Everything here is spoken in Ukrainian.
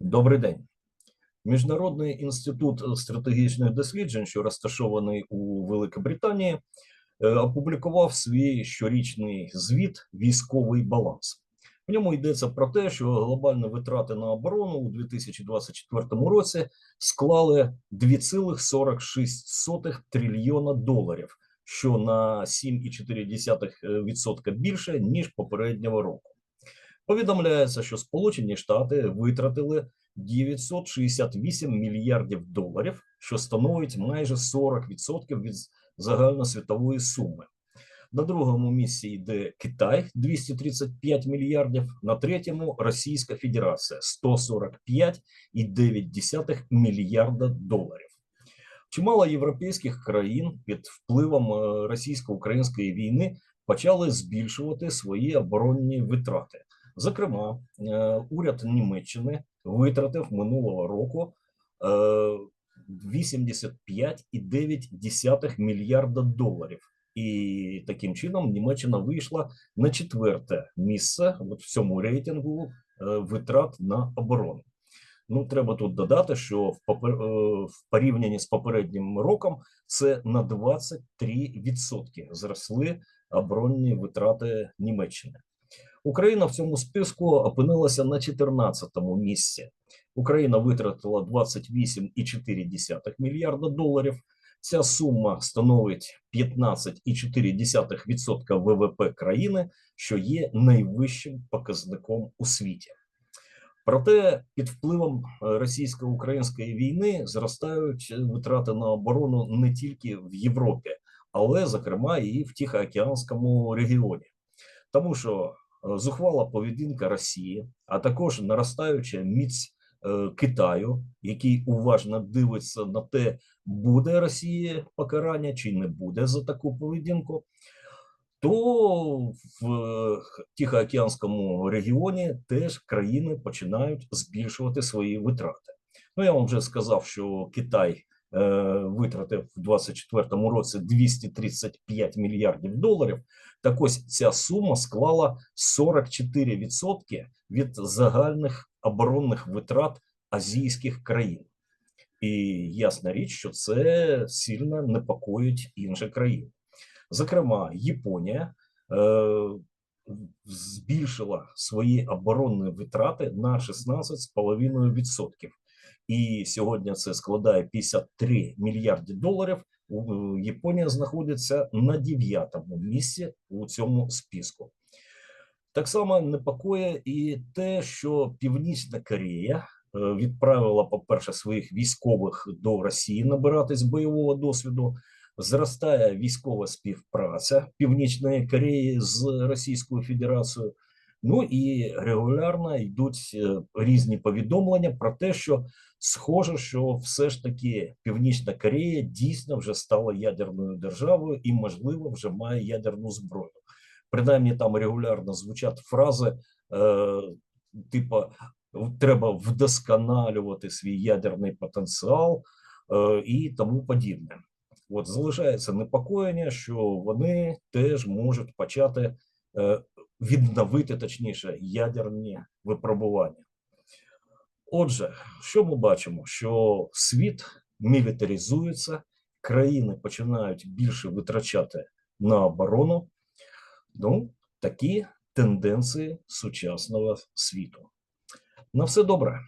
Добрий день. Міжнародний інститут стратегічних досліджень, що розташований у Великобританії, е, опублікував свій щорічний звіт Військовий баланс. В ньому йдеться про те, що глобальні витрати на оборону у 2024 році склали 2,46 трильйона доларів, що на 7,4% більше ніж попереднього року. Повідомляється, що Сполучені Штати витратили 968 мільярдів доларів, що становить майже 40% від загальносвітової суми. На другому місці йде Китай 235 мільярдів, на третьому Російська Федерація 145,9 мільярда доларів. Чимало європейських країн під впливом е, російсько-української війни почали збільшувати свої оборонні витрати. Зокрема, е, уряд Німеччини витратив минулого року е, 85,9 мільярда доларів. І таким чином Німеччина вийшла на четверте місце от в цьому рейтингу е, витрат на оборону. Ну, треба тут додати, що в, попер... е, в порівнянні з попереднім роком це на 23% зросли оборонні витрати Німеччини. Україна в цьому списку опинилася на 14-му місці. Україна витратила 28,4 мільярда доларів. Ця сума становить 15,4% ВВП країни, що є найвищим показником у світі. Проте під впливом російсько-української війни зростають витрати на оборону не тільки в Європі, але зокрема і в Тихоокеанському регіоні, тому що зухвала поведінка Росії, а також наростаюча міць е, Китаю, який уважно дивиться на те, буде Росії покарання чи не буде за таку поведінку. То в е, Тихоокеанському регіоні теж країни починають збільшувати свої витрати. Ну я вам вже сказав, що Китай витратив в 2024 році 235 мільярдів доларів. Так ось ця сума склала 44% від загальних оборонних витрат азійських країн. І ясна річ, що це сильно непокоїть інші країни. Зокрема, Японія е, збільшила свої оборонні витрати на 16,5%. І сьогодні це складає 53 мільярди доларів. Японія знаходиться на дев'ятому місці у цьому списку. Так само непокоє і те, що Північна Корея відправила, по-перше, своїх військових до Росії набиратись бойового досвіду. Зростає військова співпраця Північної Кореї з Російською Федерацією. Ну і регулярно йдуть різні повідомлення про те, що схоже, що все ж таки Північна Корея дійсно вже стала ядерною державою і, можливо, вже має ядерну зброю. Принаймні, там регулярно звучать фрази, е, типу, треба вдосконалювати свій ядерний потенціал е, і тому подібне. От залишається непокоєння, що вони теж можуть почати е, відновити точніше ядерні випробування. Отже, що ми бачимо? Що світ мілітаризується, країни починають більше витрачати на оборону. Ну, такі тенденції сучасного світу. На все добре.